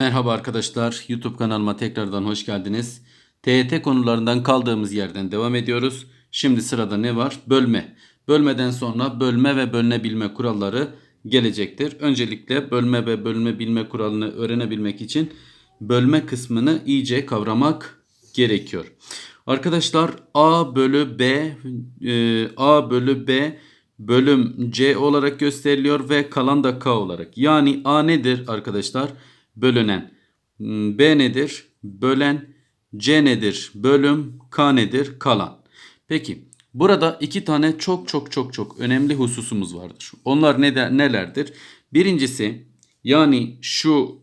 Merhaba arkadaşlar. YouTube kanalıma tekrardan hoş geldiniz. TYT konularından kaldığımız yerden devam ediyoruz. Şimdi sırada ne var? Bölme. Bölmeden sonra bölme ve bölünebilme kuralları gelecektir. Öncelikle bölme ve bölünebilme kuralını öğrenebilmek için bölme kısmını iyice kavramak gerekiyor. Arkadaşlar A bölü B e, A bölü B bölüm C olarak gösteriliyor ve kalan da K olarak. Yani A nedir arkadaşlar? Bölünen. Hmm, B nedir? Bölen. C nedir? Bölüm. K nedir? Kalan. Peki burada iki tane çok çok çok çok önemli hususumuz vardır. Onlar ne nelerdir? Birincisi yani şu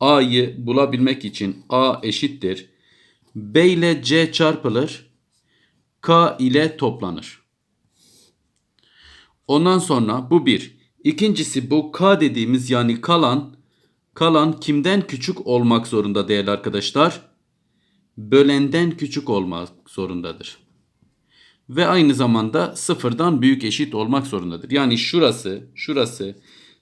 A'yı bulabilmek için A eşittir. B ile C çarpılır. K ile toplanır. Ondan sonra bu bir. İkincisi bu K dediğimiz yani kalan kalan kimden küçük olmak zorunda değerli arkadaşlar? Bölenden küçük olmak zorundadır. Ve aynı zamanda sıfırdan büyük eşit olmak zorundadır. Yani şurası, şurası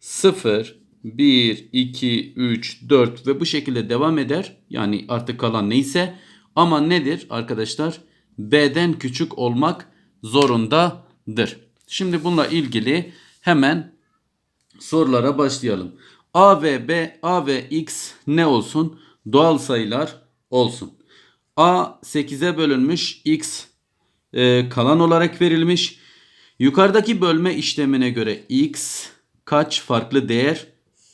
0, 1, 2, 3, 4 ve bu şekilde devam eder. Yani artık kalan neyse. Ama nedir arkadaşlar? B'den küçük olmak zorundadır. Şimdi bununla ilgili hemen sorulara başlayalım. A ve B, A ve X ne olsun? Doğal sayılar olsun. A 8'e bölünmüş, X e, kalan olarak verilmiş. Yukarıdaki bölme işlemine göre X kaç farklı değer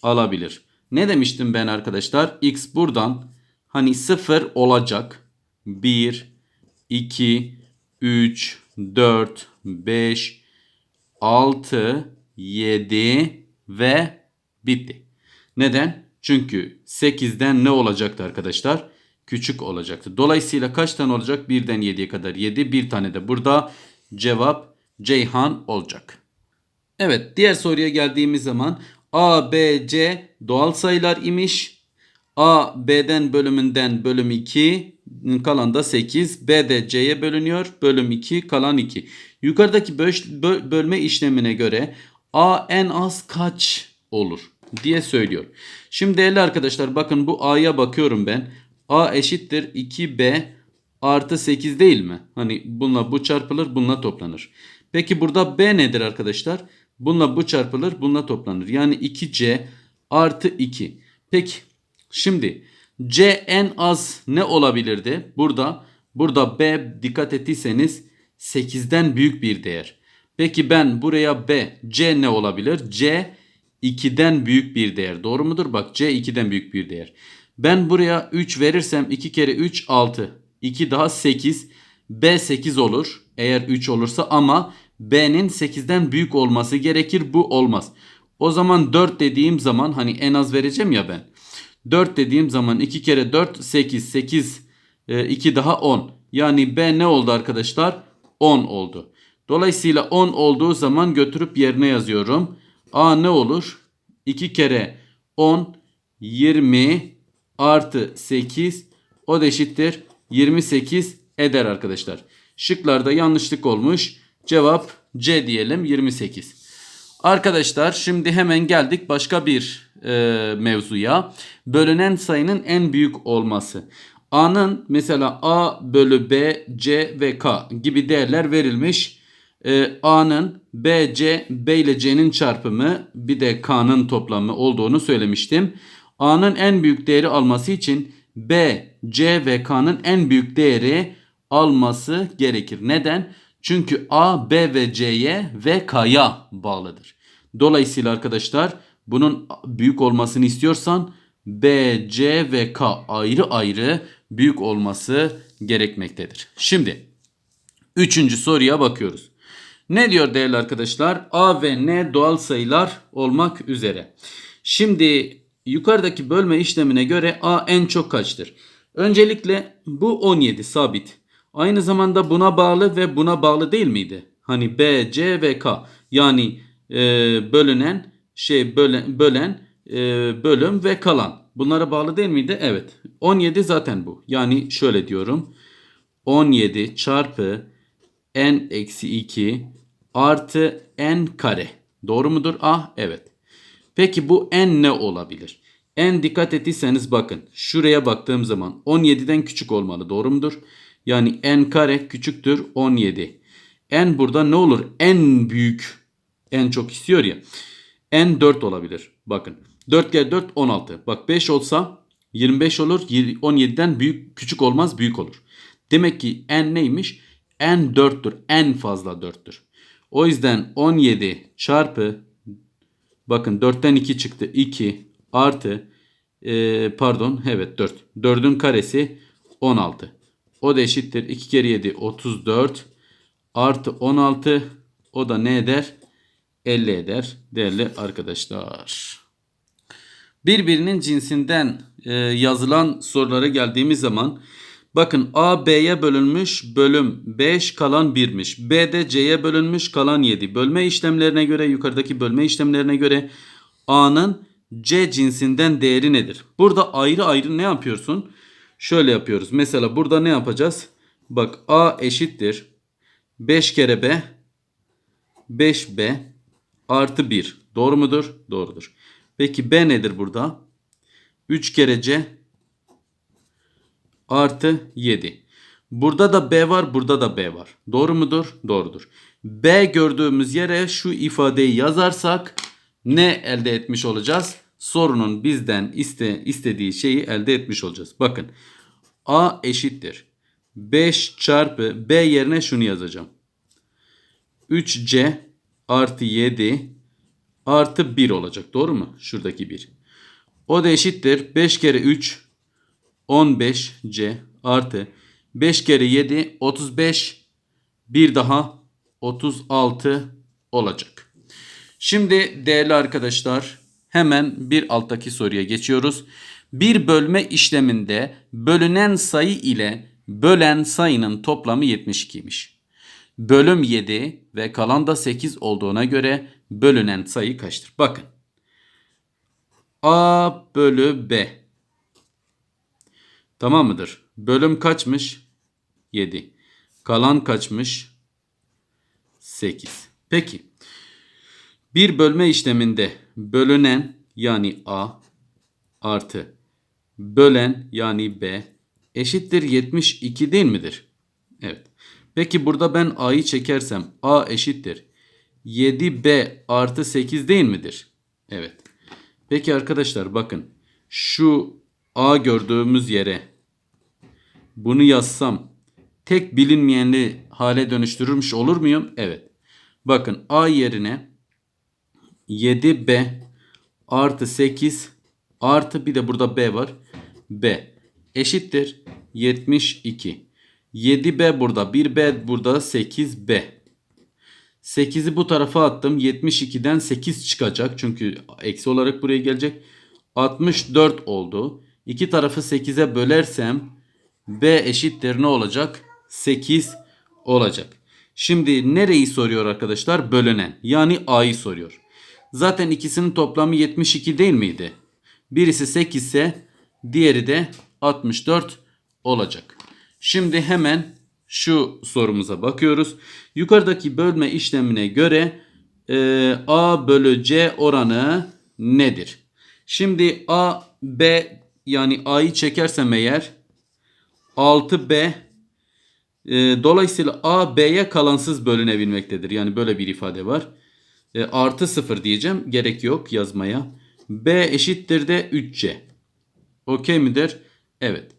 alabilir? Ne demiştim ben arkadaşlar? X buradan hani 0 olacak. 1, 2, 3, 4, 5, 6, 7 ve bitti. Neden? Çünkü 8'den ne olacaktı arkadaşlar? Küçük olacaktı. Dolayısıyla kaç tane olacak? 1'den 7'ye kadar 7. Bir tane de burada cevap Ceyhan olacak. Evet diğer soruya geldiğimiz zaman A, B, C doğal sayılar imiş. A, B'den bölümünden bölüm 2 kalan da 8. B de C'ye bölünüyor. Bölüm 2 kalan 2. Yukarıdaki bölme işlemine göre A en az kaç olur diye söylüyor. Şimdi değerli arkadaşlar bakın bu A'ya bakıyorum ben. A eşittir 2B artı 8 değil mi? Hani bununla bu çarpılır bununla toplanır. Peki burada B nedir arkadaşlar? Bununla bu çarpılır bununla toplanır. Yani 2C artı 2. Peki şimdi C en az ne olabilirdi? Burada burada B dikkat ettiyseniz 8'den büyük bir değer. Peki ben buraya B, C ne olabilir? C 2'den büyük bir değer. Doğru mudur? Bak C 2'den büyük bir değer. Ben buraya 3 verirsem 2 kere 3 6. 2 daha 8. B 8 olur. Eğer 3 olursa ama B'nin 8'den büyük olması gerekir. Bu olmaz. O zaman 4 dediğim zaman hani en az vereceğim ya ben. 4 dediğim zaman 2 kere 4 8. 8 2 daha 10. Yani B ne oldu arkadaşlar? 10 oldu. Dolayısıyla 10 olduğu zaman götürüp yerine yazıyorum. A ne olur? 2 kere 10 20 artı 8 o da eşittir 28 eder arkadaşlar. Şıklarda yanlışlık olmuş. Cevap C diyelim 28. Arkadaşlar şimdi hemen geldik başka bir e, mevzuya. Bölünen sayının en büyük olması. A'nın mesela A bölü B, C ve K gibi değerler verilmiş. Ee, A'nın B, C, B ile C'nin çarpımı bir de K'nın toplamı olduğunu söylemiştim. A'nın en büyük değeri alması için B, C ve K'nın en büyük değeri alması gerekir. Neden? Çünkü A, B ve C'ye ve K'ya bağlıdır. Dolayısıyla arkadaşlar bunun büyük olmasını istiyorsan B, C ve K ayrı ayrı büyük olması gerekmektedir. Şimdi üçüncü soruya bakıyoruz. Ne diyor değerli arkadaşlar? A ve N doğal sayılar olmak üzere. Şimdi yukarıdaki bölme işlemine göre A en çok kaçtır? Öncelikle bu 17 sabit. Aynı zamanda buna bağlı ve buna bağlı değil miydi? Hani B, C ve K. Yani e, bölünen şey bölen, bölen e, bölüm ve kalan. Bunlara bağlı değil miydi? Evet. 17 zaten bu. Yani şöyle diyorum. 17 çarpı n eksi 2 artı n kare. Doğru mudur? Ah evet. Peki bu n ne olabilir? En dikkat ettiyseniz bakın. Şuraya baktığım zaman 17'den küçük olmalı. Doğru mudur? Yani n kare küçüktür 17. n burada ne olur? En büyük. En çok istiyor ya. n 4 olabilir. Bakın. 4 kere 4 16. Bak 5 olsa 25 olur. 17'den büyük küçük olmaz büyük olur. Demek ki n neymiş? N 4'tür. En fazla 4'tür. O yüzden 17 çarpı bakın 4'ten 2 çıktı. 2 artı e, pardon evet 4. 4'ün karesi 16. O da eşittir. 2 kere 7 34 artı 16 o da ne eder? 50 eder değerli arkadaşlar. Birbirinin cinsinden e, yazılan sorulara geldiğimiz zaman bakın A B'ye bölünmüş bölüm 5 kalan 1'miş. B de C'ye bölünmüş kalan 7. Bölme işlemlerine göre yukarıdaki bölme işlemlerine göre A'nın C cinsinden değeri nedir? Burada ayrı ayrı ne yapıyorsun? Şöyle yapıyoruz. Mesela burada ne yapacağız? Bak A eşittir 5 kere B 5B artı 1. Doğru mudur? Doğrudur. Peki B nedir burada? 3 kere C artı 7. Burada da B var, burada da B var. Doğru mudur? Doğrudur. B gördüğümüz yere şu ifadeyi yazarsak ne elde etmiş olacağız? Sorunun bizden iste, istediği şeyi elde etmiş olacağız. Bakın A eşittir. 5 çarpı B yerine şunu yazacağım. 3C artı 7 artı 1 olacak. Doğru mu? Şuradaki 1. O da eşittir. 5 kere 3 15C artı 5 kere 7 35 bir daha 36 olacak. Şimdi değerli arkadaşlar hemen bir alttaki soruya geçiyoruz. Bir bölme işleminde bölünen sayı ile bölen sayının toplamı 72'ymiş. Bölüm 7 ve kalan da 8 olduğuna göre bölünen sayı kaçtır? Bakın. A bölü B. Tamam mıdır? Bölüm kaçmış? 7. Kalan kaçmış? 8. Peki. Bir bölme işleminde bölünen yani A artı bölen yani B eşittir 72 değil midir? Evet. Peki burada ben A'yı çekersem A eşittir 7B artı 8 değil midir? Evet. Peki arkadaşlar bakın şu A gördüğümüz yere bunu yazsam tek bilinmeyenli hale dönüştürülmüş olur muyum? Evet. Bakın A yerine 7B artı 8 artı bir de burada B var. B eşittir 72. 7B burada 1B burada 8B. 8'i bu tarafa attım. 72'den 8 çıkacak. Çünkü eksi olarak buraya gelecek. 64 oldu. İki tarafı 8'e bölersem B eşittir ne olacak? 8 olacak. Şimdi nereyi soruyor arkadaşlar? Bölünen. Yani A'yı soruyor. Zaten ikisinin toplamı 72 değil miydi? Birisi 8 ise diğeri de 64 olacak. Şimdi hemen şu sorumuza bakıyoruz. Yukarıdaki bölme işlemine göre e, A bölü C oranı nedir? Şimdi A, B yani A'yı çekersem eğer 6B e, dolayısıyla A B'ye kalansız bölünebilmektedir. Yani böyle bir ifade var. E, artı 0 diyeceğim. Gerek yok yazmaya. B eşittir de 3C. Okey midir? Evet.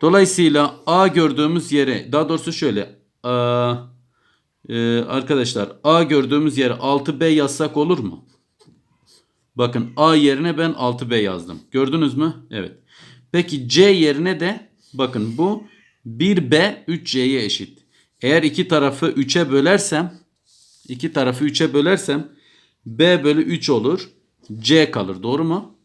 Dolayısıyla A gördüğümüz yere daha doğrusu şöyle A, e, arkadaşlar A gördüğümüz yere 6B yazsak olur mu? Bakın A yerine ben 6B yazdım. Gördünüz mü? Evet. Peki C yerine de bakın bu 1B 3C'ye eşit. Eğer iki tarafı 3'e bölersem iki tarafı 3'e bölersem B bölü 3 olur. C kalır. Doğru mu?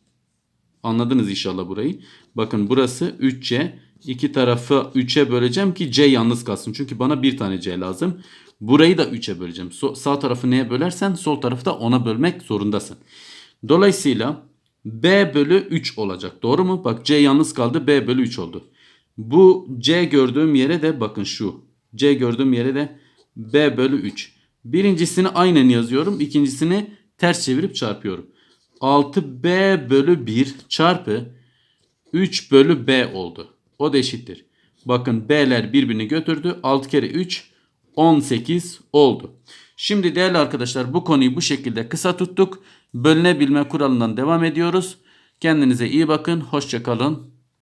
Anladınız inşallah burayı. Bakın burası 3C. İki tarafı 3'e böleceğim ki C yalnız kalsın. Çünkü bana bir tane C lazım. Burayı da 3'e böleceğim. So- sağ tarafı neye bölersen sol tarafı da ona bölmek zorundasın. Dolayısıyla B bölü 3 olacak. Doğru mu? Bak C yalnız kaldı. B bölü 3 oldu. Bu C gördüğüm yere de bakın şu. C gördüğüm yere de B bölü 3. Birincisini aynen yazıyorum. İkincisini ters çevirip çarpıyorum. 6b bölü 1 çarpı 3 bölü b oldu. O da eşittir. Bakın b'ler birbirini götürdü. 6 kere 3 18 oldu. Şimdi değerli arkadaşlar bu konuyu bu şekilde kısa tuttuk. Bölünebilme kuralından devam ediyoruz. Kendinize iyi bakın. Hoşçakalın.